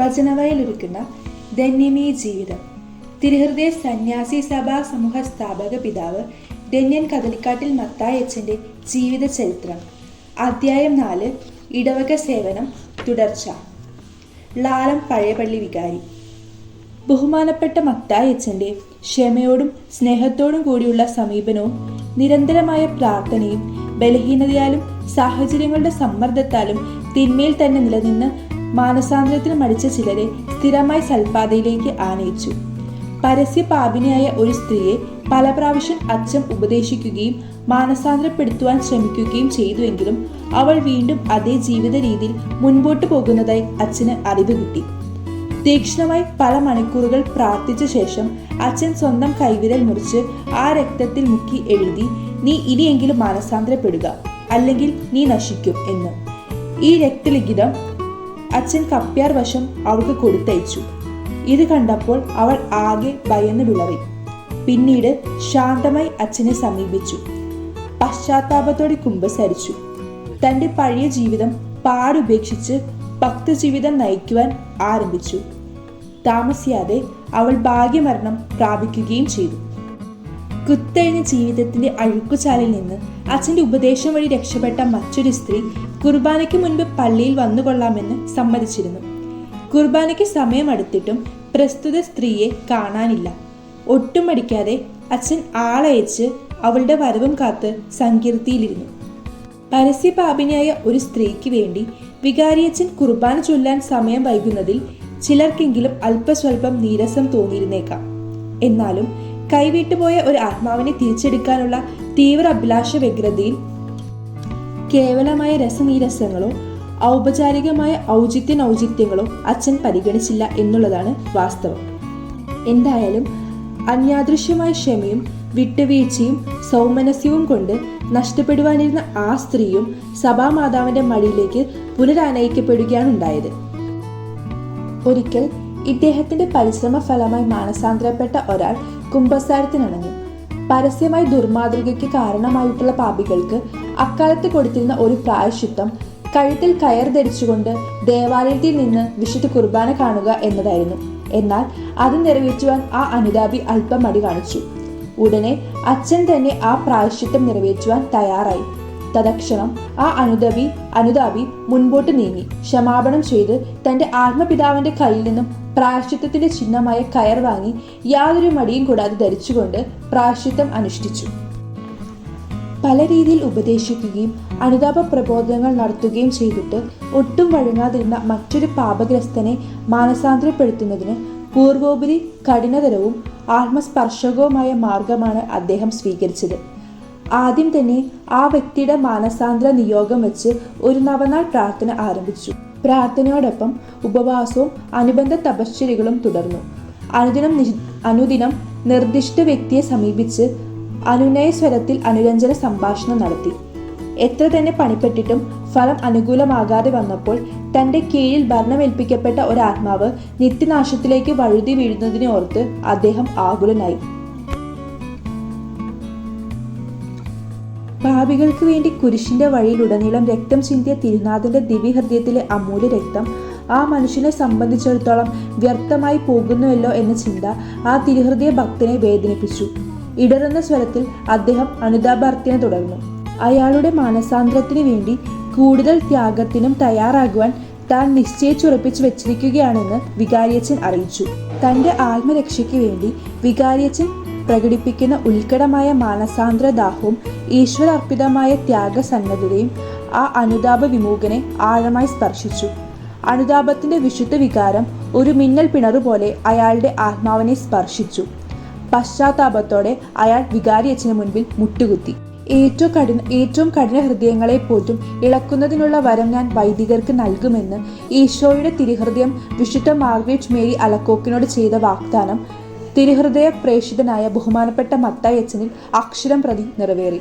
വചനവയലൊരുക്കുന്ന ധന്യമേ ജീവിതം. തിരുഹൃദയ സന്യാസി സഭാ സമൂഹ സ്ഥാപക പിതാവ് ധന്യൻ കദലിക്കാട്ടിൽ മത്തായച്ചന്റെ ജീവിത ചരിത്രം. അധ്യായം നാല് ഇടവക സേവനം തുടർച്ച. ലാലം പഴയപള്ളി വികാരി. ബഹുമാനപ്പെട്ട മത്തായച്ചന്റെ ക്ഷമയോടും സ്നേഹത്തോടും കൂടിയുള്ള സമീപനവും നിരന്തരമായ പ്രാർത്ഥനയും ബലഹീനതയാലും സാഹചര്യങ്ങളുടെ സമ്മർദ്ദത്താലും തിന്മയിൽ തന്നെ നിലനിന്ന് മാനസാന്തരത്തിന് മടിച്ച ചിലരെ സ്ഥിരമായി സൽപാതയിലേക്ക് ആനയിച്ചു. പരസ്യ പാപിനിയായ ഒരു സ്ത്രീയെ പല പ്രാവശ്യം അച്ഛൻ ഉപദേശിക്കുകയും മാനസാന്തരപ്പെടുത്തുവാൻ ശ്രമിക്കുകയും ചെയ്തുവെങ്കിലും അവൾ വീണ്ടും അതേ ജീവിത രീതിയിൽ മുൻപോട്ട് പോകുന്നതായി അച്ഛന് അറിവ് കിട്ടി. തീക്ഷ്ണമായി പല മണിക്കൂറുകൾ പ്രാർത്ഥിച്ച ശേഷം അച്ഛൻ സ്വന്തം കൈവിരൽ മുറിച്ച് ആ രക്തത്തിൽ മുക്കി എഴുതി നീ ഇനിയെങ്കിലും മാനസാന്തരപ്പെടുക അല്ലെങ്കിൽ നീ നശിക്കും എന്ന്. ഈ രക്തലിഖിതം അച്ഛൻ കപ്പ്യാർ വശം അവൾക്ക് കൊടുത്തയച്ചു. ഇത് കണ്ടപ്പോൾ അവൾ ആകെ ഭയന്ന് വിളറി. പിന്നീട് ശാന്തമായി അച്ഛനെ സമീപിച്ചു. പശ്ചാത്താപത്തോടെ കുമ്പസരിച്ചു തന്റെ പഴയ ജീവിതം പാടുപേക്ഷിച്ച് ഭക്തജീവിതം നയിക്കുവാൻ ആരംഭിച്ചു. താമസിയാതെ അവൾ ഭാഗ്യമരണം പ്രാപിക്കുകയും ചെയ്തു. കുത്തഴിഞ്ഞ ജീവിതത്തിന്റെ അഴുക്കുചാലിൽ നിന്ന് അച്ഛന്റെ ഉപദേശം വഴി രക്ഷപ്പെട്ട മറ്റൊരു സ്ത്രീ കുർബാനയ്ക്ക് മുൻപ് പള്ളിയിൽ വന്നുകൊള്ളാമെന്ന് സമ്മതിച്ചിരുന്നു. കുർബാനയ്ക്ക് സമയമെടുത്തിട്ടും പ്രസ്തുത സ്ത്രീയെ കാണാനില്ല. ഒട്ടും മടിക്കാതെ അച്ഛൻ ആളയച്ച് അവളുടെ വരവും കാത്ത് സങ്കീർത്തിയിലിരുന്നു. പരസ്യപാപിനിയായ ഒരു സ്ത്രീക്ക് വേണ്ടി വികാരിയച്ഛൻ കുർബാന ചൊല്ലാൻ സമയം വൈകുന്നതിൽ ചിലർക്കെങ്കിലും അല്പസ്വല്പം നീരസം തോന്നിയിരുന്നേക്കാം. എന്നാലും കൈവിട്ടുപോയ ഒരു ആത്മാവിനെ തിരിച്ചെടുക്കാനുള്ള തീവ്ര അഭിലാഷ വ്യഗ്രതയിൽ കേവലമായ രസനീരസങ്ങളോ ഔപചാരികമായ ഔചിത്യ നൗചിത്യങ്ങളോ അച്ഛൻ പരിഗണിച്ചില്ല എന്നുള്ളതാണ് വാസ്തവം. എന്തായാലും അന്യാദൃശ്യമായ ക്ഷമയും വിട്ടുവീഴ്ചയും സൗമനസ്യവും കൊണ്ട് നഷ്ടപ്പെടുവാനിരുന്ന ആ സ്ത്രീയും സഭാമാതാവിന്റെ മടിയിലേക്ക് പുനരാനയിക്കപ്പെടുകയാണ് ഉണ്ടായത് ഒരിക്കൽ ഇദ്ദേഹത്തിന്റെ പരിശ്രമ ഫലമായി മാനസാന്തരപ്പെട്ട ഒരാൾ കുംഭസാരത്തിനണഞ്ഞു. പരസ്യമായി ദുർമാതൃകയ്ക്ക് കാരണമായിട്ടുള്ള പാപികൾക്ക് അക്കാലത്ത് കൊടുത്തിരുന്ന ഒരു പ്രായശിത്വം കഴുത്തിൽ കയർ ധരിച്ചുകൊണ്ട് ദേവാലയത്തിൽ നിന്ന് വിശുദ്ധ കുർബാന കാണുക എന്നതായിരുന്നു. എന്നാൽ അത് നിറവേറ്റുവാൻ ആ അനുതാപി അല്പം മടി കാണിച്ചു. ഉടനെ അച്ഛൻ തന്നെ ആ പ്രായശ്ചിത്തം നിറവേറ്റുവാൻ തയ്യാറായി. തദക്ഷണം. ആ അനുദവി അനുതാപി മുൻപോട്ട് നീങ്ങി. ക്ഷമാപണം ചെയ്ത് തന്റെ ആത്മപിതാവിന്റെ കയ്യിൽ നിന്നും പ്രായശ്ചിത്തത്തിന്റെ ചിഹ്നമായ കയർ വാങ്ങി യാതൊരു മടിയും കൂടാതെ ധരിച്ചുകൊണ്ട് പ്രായശ്ചിത്തം അനുഷ്ഠിച്ചു. പല രീതിയിൽ ഉപദേശിക്കുകയും അനുതാപ പ്രബോധനങ്ങൾ നടത്തുകയും ചെയ്തിട്ട് ഒട്ടും വഴങ്ങാതിരുന്ന മറ്റൊരു പാപഗ്രസ്തനെ മാനസാന്തരപ്പെടുത്തുന്നതിന് പൂർവോപരി കഠിനതരവും ആത്മസ്പർശകവുമായ മാർഗമാണ് അദ്ദേഹം സ്വീകരിച്ചത്. ആദ്യം തന്നെ ആ വ്യക്തിയുടെ മാനസാന്തര നിയോഗം വെച്ച് ഒരു നവനാൾ പ്രാർത്ഥന ആരംഭിച്ചു. പ്രാർത്ഥനയോടൊപ്പം ഉപവാസവും അനുബന്ധ തപശ്ചര്യകളും തുടർന്നു. അനുദിനം അനുദിനം നിർദ്ദിഷ്ട വ്യക്തിയെ സമീപിച്ച് അനുനയ സ്വരത്തിൽ അനുരഞ്ജന സംഭാഷണം നടത്തി. എത്ര തന്നെ പണിപ്പെട്ടിട്ടും ഫലം അനുകൂലമാകാതെ വന്നപ്പോൾ തന്റെ കീഴിൽ ഭരണമേൽപ്പിക്കപ്പെട്ട ഒരാത്മാവ് നിത്യനാശത്തിലേക്ക് വഴുതി വീഴുന്നതിനെ ഓർത്ത് അദ്ദേഹം ആകുലനായി. പാപികൾക്ക് വേണ്ടി കുരിശിന്റെ വഴിയിലുടനീളം രക്തം ചിന്തിയ തിരുനാഥന്റെ ദിവ്യഹൃദയത്തിലെ അമൂല്യ രക്തം ആ മനുഷ്യനെ സംബന്ധിച്ചിടത്തോളം വ്യർത്ഥമായി പോകുന്നുവല്ലോ എന്ന ചിന്ത ആ തിരുഹൃദയ ഭക്തനെ വേദനിപ്പിച്ചു. ഇടറുന്ന സ്വരത്തിൽ അദ്ദേഹം അനുതാപാർത്ഥന തുടർന്നു. അയാളുടെ മാനസാന്തരത്തിന് വേണ്ടി കൂടുതൽ ത്യാഗത്തിനും തയ്യാറാകുവാൻ താൻ നിശ്ചയിച്ചുറപ്പിച്ചു വെച്ചിരിക്കുകയാണെന്ന് വികാരിയച്ചൻ അറിയിച്ചു. തന്റെ ആത്മരക്ഷയ്ക്ക് വേണ്ടി വികാരിയച്ചൻ പ്രകടിപ്പിക്കുന്ന ഉത്കടമായ മാനസാന്ദ്രദാഹവും ഈശ്വരർപ്പിതമായ ത്യാഗസന്നദ്ധതയും ആ അനുതാപ വിമൂകനെ ആഴമായി സ്പർശിച്ചു. അനുതാപത്തിന്റെ വിശുദ്ധ വികാരം ഒരു മിന്നൽ പിണറുപോലെ അയാളുടെ ആത്മാവിനെ സ്പർശിച്ചു. പശ്ചാത്താപത്തോടെ അയാൾ വികാരിയച്ഛന് മുൻപിൽ മുട്ടുകുത്തി. ഏറ്റവും കഠിന ഏറ്റവും കഠിന ഹൃദയങ്ങളെ പോറ്റും ഇളക്കുന്നതിനുള്ള വരം ഞാൻ വൈദികർക്ക് നൽകുമെന്ന് ഈശോയുടെ തിരുഹൃദയം വിശുദ്ധ മാർഗ്രേറ്റ് മേരി അലക്കോക്കിനോട് ചെയ്ത വാഗ്ദാനം തിരുഹൃദയ പ്രേഷിതനായ ബഹുമാനപ്പെട്ട മത്തായച്ചനിൽ അക്ഷരം പ്രതി നിറവേറി.